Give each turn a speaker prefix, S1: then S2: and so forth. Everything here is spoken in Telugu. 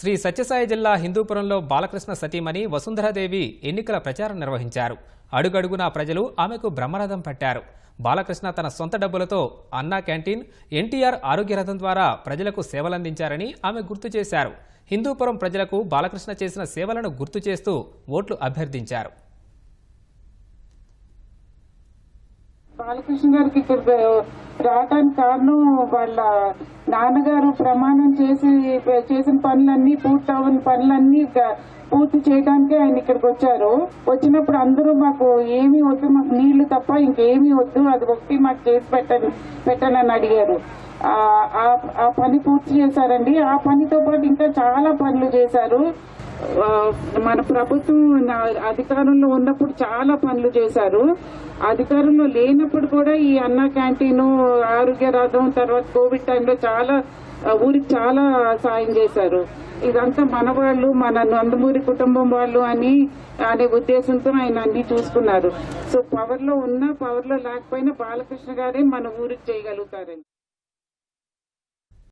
S1: శ్రీ సత్యసాయి జిల్లా హిందూపురంలో బాలకృష్ణ సతీమణి వసుంధరాదేవి ఎన్నికల ప్రచారం నిర్వహించారు. అడుగడుగునా ప్రజలు ఆమెకు బ్రహ్మరథం పట్టారు. బాలకృష్ణ తన సొంత డబ్బులతో అన్నా క్యాంటీన్ ఎన్టీఆర్ ఆరోగ్య రథం ద్వారా ప్రజలకు సేవలందించారని ఆమె గుర్తు చేశారు. హిందూపురం ప్రజలకు బాలకృష్ణ చేసిన సేవలను గుర్తు చేస్తూ ఓట్లు అభ్యర్థించారు.
S2: బాలకృష్ణ గారికి ఇక్కడ కారణం వాళ్ళ నాన్నగారు ప్రమాణం చేసి చేసిన పనులన్నీ పూర్తి పనులన్నీ పూర్తి చేయడానికి ఆయన ఇక్కడికి వచ్చారు. వచ్చినప్పుడు అందరూ మాకు ఏమీ వద్దు మాకు నీళ్ళు తప్ప ఇంకేమీ వద్దు అది ఒకటి మాకు చేసి పెట్టండి పెట్టనని అడిగారు. ఆ ఆ- పని పూర్తి చేశారండి. ఆ పనితో పాటు ఇంకా చాలా పనులు చేశారు. మన ప్రభుత్వం అధికారంలో ఉన్నప్పుడు చాలా పనులు చేశారు. అధికారంలో లేనప్పుడు కూడా ఈ అన్న క్యాంటీన్ ఆరోగ్య రథం తర్వాత కోవిడ్ టైంలో చాలా ఊరికి చాలా సాయం చేశారు. ఇదంతా మన వాళ్ళు మన నందమూరి కుటుంబం వాళ్ళు అని అనే ఉద్దేశంతో ఆయన అన్ని చూసుకున్నారు. సో పవర్లో ఉన్నా పవర్లో లేకపోయినా బాలకృష్ణ గారే మన ఊరికి చేయగలుగుతారండి.